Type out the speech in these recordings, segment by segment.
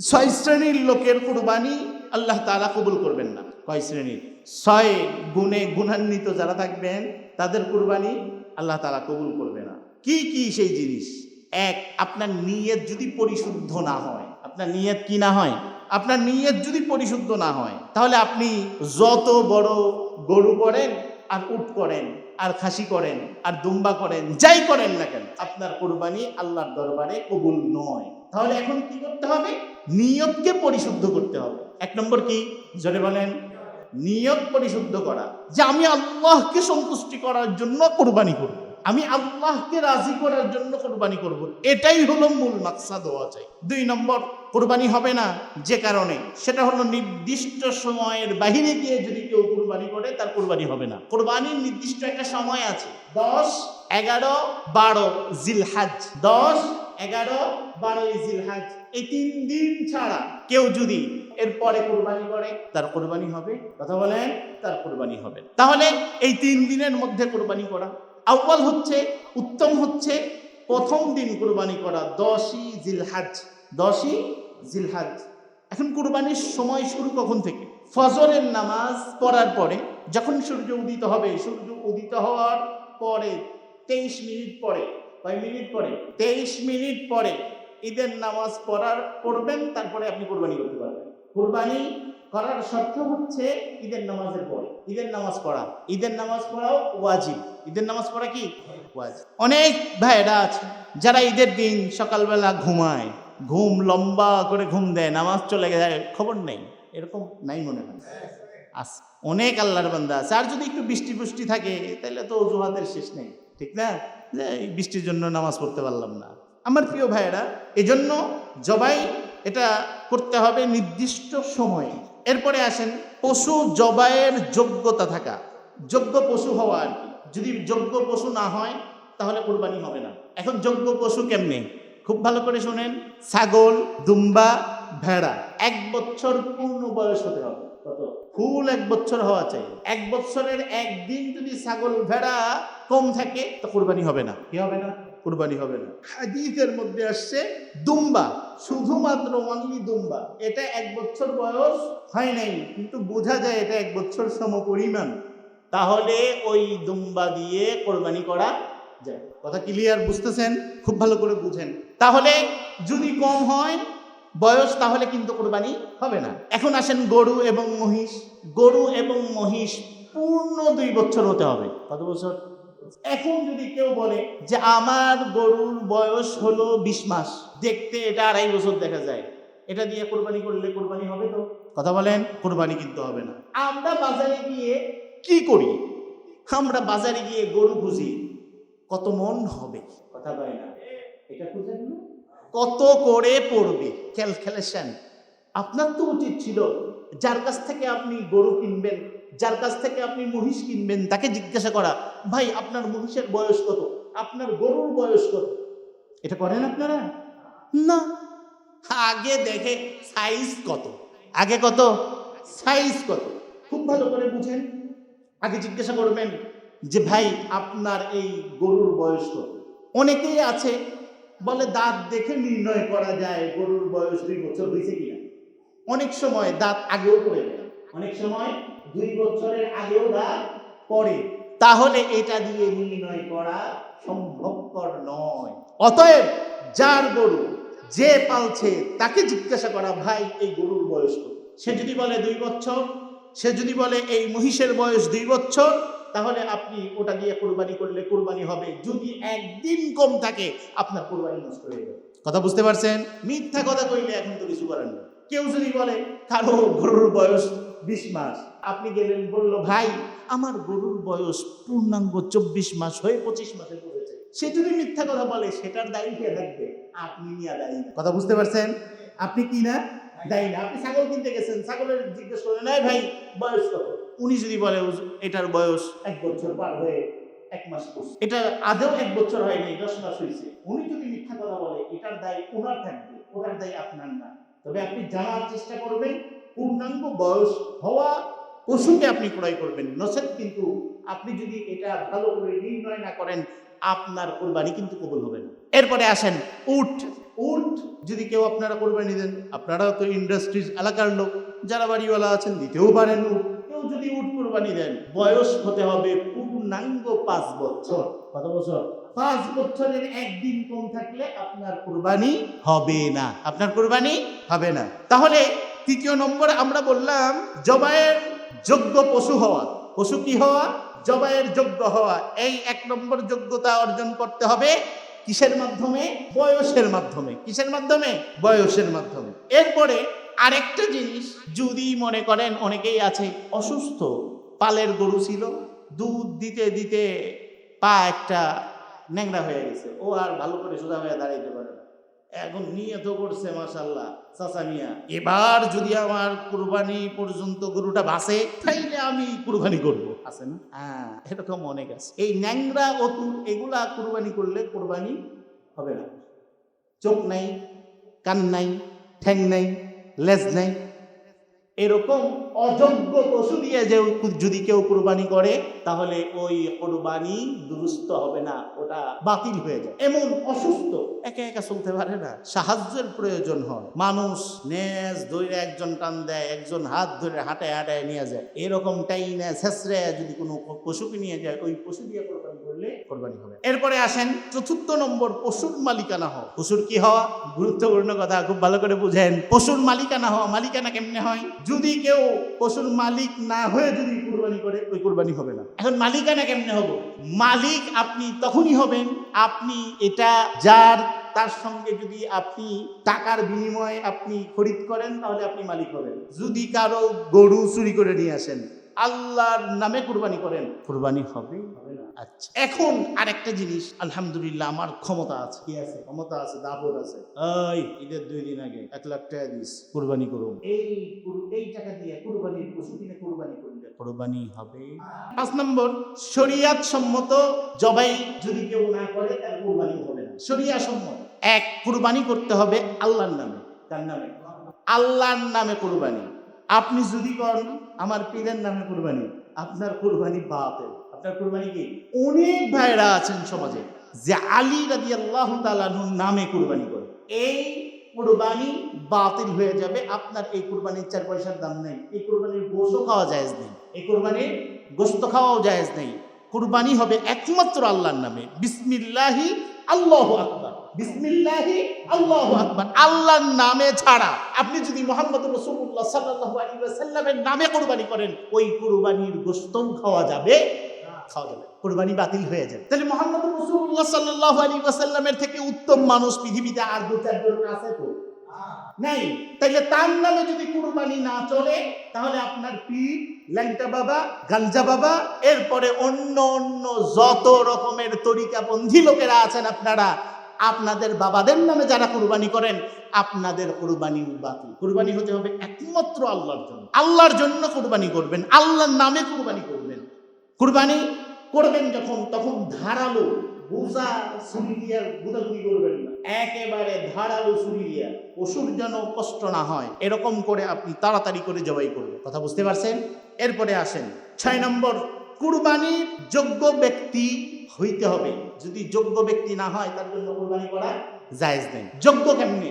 ছয় শ্রেণির লোকের কুরবানি আল্লাহ তালা কবুল করবেন না। কয় শ্রেণির? ছয় গুণে গুণান্বিত যারা থাকবেন, তাদের কুরবানি আল্লাহ তালা কবুল করবে না। কি কি সেই জিনিস? এক, আপনার নিয়ত যদি পরিশুদ্ধ না হয়, আপনার নিয়ত কি না হয়? আপনার নিয়ত যদি পরিশুদ্ধ না হয়, তাহলে আপনি যত বড় গরু করেন, আর উট করেন, আর খাসি করেন, আর দুম্বা করেন, যাই করেন না কেন, আপনার কোরবানি আল্লাহর দরবারে কবুল নয়। তাহলে এখন কি করতে হবে? নিয়তকে পরিশুদ্ধ করতে হবে। এক নম্বর কি? জোরে বলেন। নিয়ত পরিশুদ্ধ করা। যে আমি আল্লাহকে সন্তুষ্টি করার জন্য কোরবানি করব। আমি আল্লাহকে রাজি করার জন্য কোরবানি করব। এটাই হলো মূল মাকসাদ হওয়া চাই। দুই নম্বর, কোরবানি হবে না যে কারণে। সেটা হলো নির্দিষ্ট সময়ের বাহিরে গিয়ে যদি কেউ কোরবানি করে, তার কোরবানি হবে না। কোরবানির নির্দিষ্ট একটা সময় আছে। দশ, এগারো, বারো, জিলহাজ। দশ এগারো বারোই জিলহাজ। এই তিন দিন ছাড়া কেউ যদি এরপরে কোরবানি করে, তার কোরবানি হবে। কথা বলেন, তার কোরবানি হবে। তাহলে এই তিন দিনের মধ্যে কোরবানি করা। আউ্বাল হচ্ছে, উত্তম হচ্ছে, প্রথম দিন কোরবানি করা দশই জিলহাজ। দশই জিলহাজ। এখন কোরবানির সময় শুরু কখন থেকে? ফজরের নামাজ পড়ার পরে, যখন সূর্য উদিত হবে, সূর্য উদিত হওয়ার পরে, তেইশ মিনিট পরে কয় মিনিট পরে? তেইশ মিনিট পরে। ঈদের নামাজ পড়ার, পড়বেন, তারপরে আপনি কোরবানি করতে পারবেন। কোরবানি করার শর্ত হচ্ছে ঈদের নামাজের পরে। ঈদের নামাজ পড়া। ঈদের নামাজ পড়াও ওয়াজিব। ঈদের নামাজ পড়া কি? ওয়াজিব। অনেক ভাইয়েরা আছে, যারা ঈদের দিন সকালবেলা ঘুমায়। ঘুম লম্বা করে ঘুম দেয়, নামাজ চলে যায়, খবর নেই। এরকম নাই মনে হয়। আস, অনেক আল্লাহর বান্দা আছে। আর যদি একটু বৃষ্টি বৃষ্টি থাকে, তাহলে তো অজুহাতের শেষ নেই। ঠিক না? যে এই বৃষ্টির জন্য নামাজ পড়তে পারলাম না। আমার প্রিয় ভাইয়েরা, এজন্য জবাই এটা করতে হবে নির্দিষ্ট সময়ে। এরপরে আসেন পশু জবাইয়ের যোগ্যতা থাকা। যোগ্য পশু হওয়া আর কি। যদি যোগ্য পশু না হয়, তাহলে কোরবানি হবে না। এখন যোগ্য পশু কেমনে? খুব ভালো করে শোনেন, ছাগল, দুম্বা, ভেড়া। এক বছর পূর্ণ বয়স হতে হবে। ফুল এক বছর হওয়া চাই। এক বছরের একদিন যদি ছাগল ভেড়া কম থাকে তো কোরবানি হবে না। কি হবে না? কোরবানি হবে না। হাদিসের মধ্যে আসছে দুম্বা শুধুমাত্র অনলি দুম্বা। এটা এক বছর বয়স হয় নাই কিন্তু বোঝা যায় এটা এক বছর সম পরিমাণ। তাহলে ওই দুম্বা দিয়ে কোরবানি করা যায়। কথা ক্লিয়ার বুঝতেছেন? খুব ভালো করে বুঝেন। তাহলে যদি কম হয় বয়স তাহলে কিন্তু কোরবানি হবে না। এখন আসেন গরু এবং মহিষ। গরু এবং মহিষ পূর্ণ দুই বছর হতে হবে। কত বছর? এখন যদি কেউ বলে যে আমার গরুর বয়স হলো বিশ মাস দেখতে এটা আড়াই বছর দেখা যায়। এটা দিয়ে কোরবানি করলে কোরবানি হবে তো? কথা বলেন কোরবানি কিন্তু হবে না। আমরা বাজারে গিয়ে কি করি? আমরা বাজারে গিয়ে গরু খুঁজি। কত মন হবে? কথা বলে না। এটা খুঁজেন না। কত করে পড়বে? খেল ক্যালকুলেশন আপনার তো উচিত ছিল, যার কাছ থেকে আপনি গরু কিনবেন, যার কাছ থেকে আপনি মহিষ কিনবেন, তাকে জিজ্ঞাসা করা, ভাই, আপনার মহিষের বয়স কত? আপনার গরুর বয়স কত? এটা করেন আপনারা? না। আগে দেখে সাইজ কত? আগে কত? সাইজ কত? খুব ভালো করে বুঝেন। আগে জিজ্ঞাসা করবেন যে, ভাই, আপনার এই গরুর বয়স কত? অনেকেই আছে বলে দাঁত দেখে নির্ণয় করা যায় গরুর বয়স দুই বছর হয়েছে কিনা। অনেক সময় দাঁত আগেও পড়ে যায় অনেক সময় দুই বছরের আগেও দাঁত পড়ে। তাহলে এটা দিয়ে নির্ণয় করা সম্ভবপর নয়। অতএব যার গরু যে পালছে তাকে জিজ্ঞাসা করা, ভাই, এই গরুর বয়স সে যদি বলে দুই বছর, সে যদি বলে এই মহিষের বয়স দুই বছর তাহলে আপনি ওটা দিয়ে কোরবানি করলে কোরবানি হবে। যদি একদিন কম থাকে, আপনার কোরবানি নষ্ট হয়ে যাবে। কথা বুঝতে পারছেন? মিথ্যা কথা কইলে এখন তো কিছু করার নেই। কেউ যদি বলে, কারও গরুর বয়স বিশ মাস। আপনি গেলেন, বলল, ভাই, আমার গরুর বয়স পূর্ণাঙ্গ চব্বিশ মাস হয়ে পঁচিশ মাসে পড়েছে। সে যদি মিথ্যা কথা বলে, সেটার দায়ী কে থাকবে? আপনি নিয়ে দায়ী। কথা বুঝতে পারছেন? আপনি কি না? দায়ী না। আপনি ছাগল কিনতে গেছেন। ছাগলের জিজ্ঞেস করলেন ভাই, বয়স কত? উনি যদি বলে এটার বয়স এক বছর পার হয়ে এক মাস এটা আদৌ এক বছর হয়নি, দশ মাস হয়েছে। উনি যদি মিথ্যা কথা বলে, এটার দায় ওনার থাকবে, ওনার দায় আপনার না। তবে আপনি জানার চেষ্টা করবেন, পূর্ণাঙ্গ বয়স হওয়া পশুকে আপনি ক্রয় করবেন। নচেত কিন্তু আপনি যদি এটা ভালো করে নির্ণয় না করেন, আপনার কোরবানি কিন্তু কবুল হবে না। এরপরে আসেন উট। উট যদি কেউ আপনারা কোরবানি দেন আপনারা তো ইন্ডাস্ট্রিজ এলাকার লোক, যারা বাড়িওয়ালা আছেন, দিতেও পারেন উট। কোরবানি দেন। বয়স হতে হবে পূর্ণাঙ্গ পাঁচ বছর। কত বছর? পাঁচ বছরের একদিন কম থাকলে আপনার কোরবানি হবে না। আপনার কোরবানি হবে না। তাহলে তৃতীয় নম্বরে আমরা বললাম, জবাইয়ের যোগ্য পশু হওয়া। পশু কি হওয়া? জবাইয়ের যোগ্য হওয়া। এই এক নম্বর যোগ্যতা অর্জন করতে হবে কিসের মাধ্যমে? বয়সের মাধ্যমে। কিসের মাধ্যমে? বয়সের মাধ্যমে। এরপরে আরেকটা জিনিস যদি মনে করেন, অনেকেই আছে অসুস্থ। পালের গরু ছিল দুধ দিতে দিতে পা একটা ন্যাংরা হয়ে গেছে। ও আর ভালো করে সোজা হয়ে দাঁড়াইতে পারে না। এখন নিয়ত করছে মাসাল্লাহ চাচা মিয়া এবার যদি আমার কুরবানি পর্যন্ত গরুটা বাসে তাইলে আমি কুরবানি করব। আছে না? হ্যাঁ এরকম অনেক আছে। এই ন্যাংরা অতুল এগুলা কুরবানি করলে কুরবানি হবে না। চোখ নাই কান নাই ঠ্যাং নাই লেজ নাই এরকম অযোগ্য পশু দিয়ে যে যদি কেউ কোরবানি করে, তাহলে ওই কোরবানি দুরুস্ত হবে না, ওটা বাতিল হয়ে যায়। এমন অসুস্থ একা একা চলতে পারে না। সাহায্যের প্রয়োজন হয়। মানুষ নেজ ধরে একজন টান দেয়, একজন হাত ধরে হাঁটায় হাঁটায় নিয়ে যায়। এরকম টাইনে শেষরে যদি কোনো পশুকে নিয়ে যায়, ওই পশু দিয়ে কোরবানি করলে কোরবানি হবে। এরপরে আসেন চতুর্থ নম্বর পশুর মালিকানা হওয়া। পশুর কি হওয়া? গুরুত্বপূর্ণ কথা, খুব ভালো করে বুঝেন। পশুর মালিকানা হওয়া, মালিকানা কেমনে হয়? যদি কেউ পশুর মালিক না হয়ে যদি কুরবানি করে, ওই কুরবানি হবে না। এখন মালিকানা কেমনে হব? মালিক আপনি তখনই হবেন, আপনি এটা যার তার সঙ্গে যদি আপনি টাকার বিনিময়ে আপনি খরিদ করেন, তাহলে আপনি মালিক হবেন। যদি কারও গরু চুরি করে নিয়ে আসেন, আল্লাহর নামে কুরবানি করেন, কুরবানি হবে? আচ্ছা। এখন আরেকটা জিনিস, আলহামদুলিল্লাহ আমার ক্ষমতা আছে। কি আছে? ক্ষমতা আছে, দাপট আছে। এই, ঈদের দুই দিন আগে এক লাখ টাকা দিস, কুরবানি করুন। এই এই টাকা দিয়ে কুরবানির পশু কিনে কুরবানি করলে কুরবানি হবে। পাঁচ নম্বর, শরিয়াত সম্মত জবাই যদি কেউ না করে তার কুরবানি হবে না। শরিয়া সম্মত। এক কুরবানি করতে হবে আল্লাহর নামে। তার নামে? আল্লাহর নামে কুরবানি। আপনি যদি করেন, আমার পীরের নামে কুরবানি। আপনার কুরবানি বাতেল। আপনার কুরবানি কি? অনেক ভাইরা আছেন সমাজে যে আলী রাদি আল্লাহ নামে কুরবানি করে। এই কুরবানি বাতিল হয়ে যাবে। আপনার এই কুরবানির চার পয়সার দাম নেই। এই কুরবানির গোশও খাওয়া জায়েজ নেই। এই কুরবানির গোস্ত খাওয়াও জায়েজ নেই। কুরবানি হবে একমাত্র আল্লাহর নামে। বিসমিল্লাহি আল্লাহু আকবর। বিসমিল্লাহি, আল্লাহ আকবর। আল্লাহর নামে ছাড়া আপনি যদি মোহাম্মদ রসুল্লাহ সাল্লাহ আলাইহি নামে কোরবানি করেন, ওই কোরবানির গোস্তম খাওয়া যাবে খাওয়া যাবে, কোরবানি বাতিল হয়ে যাবে। তাহলে মোহাম্মদ রসুল্লাহ সাল্লাহ আলী ওয়াসাল্লামের থেকে উত্তম মানুষ পৃথিবীতে আর দু চারজন আছে তো? নাই। তাইলে তার নামে যদি কুরবানি না চলে, তাহলে আপনার পীর, ল্যাংটা বাবা, গাঞ্জা বাবা, এরপরে অন্য অন্য যত রকমের তরিকাবন্ধী লোকেরা আছেন আপনারা, আপনাদের বাবাদের নামে যারা কুরবানি করেন, আপনাদের কুরবানি বাতিল। কুরবানি হতে হবে একমাত্র আল্লাহর জন্য। আল্লাহর জন্য কুরবানি করবেন, আল্লাহর নামে কুরবানি করবেন। কুরবানি করবেন যখন, তখন ধারালো বোঝা ছুরি দিয়ে গুদাগুদি করবেন না। একেবারে ধারালো ছুরি দিয়ে পশুর যেন কষ্ট না হয়, এরকম করে আপনি তাড়াতাড়ি করে জবাই করবেন কথা বুঝতে পারছেন? এরপরে আসেন। ছয় নম্বর কুরবানির যোগ্য ব্যক্তি হইতে হবে। যদি যোগ্য ব্যক্তি না হয়, তার জন্য কুরবানি করা জায়েজ নেই। যোগ্য কেমনি?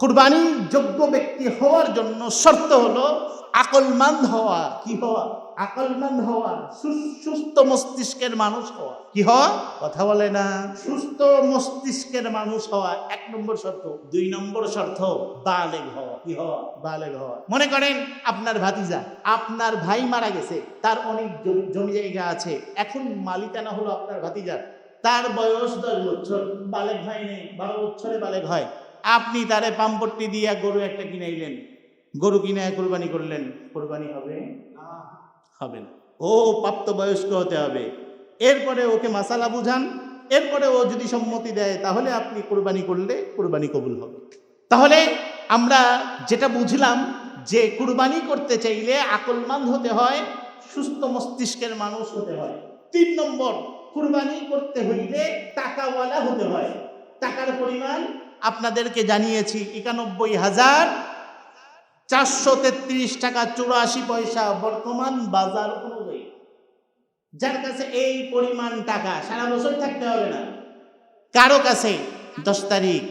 কুরবানির যোগ্য ব্যক্তি হওয়ার জন্য শর্ত হলো আকলমান্দ হওয়া, কি হওয়া? আকলমান্দ হওয়া সুস্থ মস্তিষ্কের মানুষ হওয়া। কি হওয়া? কথা বলে না। সুস্থ মস্তিষ্কের মানুষ হওয়া, এক নম্বর শর্ত। দুই নম্বর শর্ত, বালেগ হওয়া। কি হওয়া? বালেগ হওয়া। মনে করেন, আপনার ভাতিজা, আপনার ভাই মারা গেছে, তার অনেক জমি- জায়গা আছে, এখন মালিকানা হলো আপনার ভাতিজার তার বয়স দশ বছর, বালেগ হয় নেই, বারো বছরে বালেগ হয়। আপনি তারে পাম্পট্টি দিয়া গরু একটা কিনাইলেন। গরু কিনে কোরবানি করলেন, কোরবানি হবে? হবে না। ও প্রাপ্তবয়স্ক হতে হবে। এরপরে ওকে মাসালা বুঝান। এরপরে ও যদি সম্মতি দেয়, তাহলে আপনি কোরবানি করলে কোরবানি কবুল হবে। তাহলে আমরা যেটা বুঝলাম, যে কুরবানি করতে চাইলে আকলমান হতে হয়, সুস্থ মস্তিষ্কের মানুষ হতে হয়। তিন নম্বর, কুরবানি করতে হইলে টাকাওয়ালা হতে হয়। টাকার পরিমাণ আপনাদেরকে জানিয়েছি, একানব্বই হাজার চারশো তেত্রিশ টাকা চুরাশি পয়সা বর্তমান বাজার অনুযায়ী। যার কাছে এই পরিমাণ টাকা, সারা বছর থাকতে হবে না। কারও কাছে দশ তারিখ,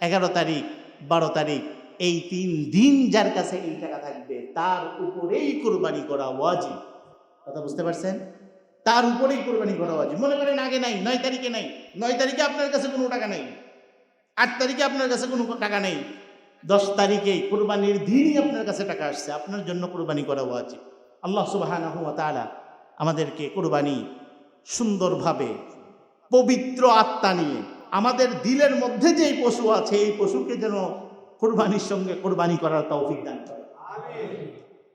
এগারো তারিখ, বারো তারিখ, এই তিন দিন যার কাছে এই টাকা থাকবে, তার উপরেই কোরবানি করা ওয়াজিব। কথা বুঝতে পারছেন? তার উপরেই কোরবানি করা ওয়াজিব। মনে করেন আগে নাই, নয় তারিখে নাই। নয় তারিখে আপনার কাছে কোনো টাকা নেই। আট তারিখে আপনার কাছে কোনো টাকা নেই। দশ তারিখে কোরবানির দিনই আপনার কাছে টাকা আসছে। আপনার জন্য কোরবানি করা ওয়াজিব। আল্লাহ ওয়া আমাদেরকে কোরবানি সুন্দরভাবে পবিত্র আত্মা নিয়ে আমাদের দিলের মধ্যে যেই পশু আছে, এই পশুকে যেন কোরবানির সঙ্গে কোরবানি করার তৌফিক দান করে।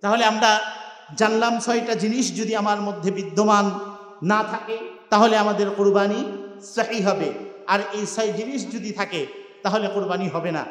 তাহলে আমরা জানলাম ছয়টা জিনিস, যদি আমার মধ্যে বিদ্যমান না থাকে, তাহলে আমাদের কোরবানি সাহি হবে। আর এই ছয় জিনিস যদি থাকে, তাহলে কোরবানি হবে না।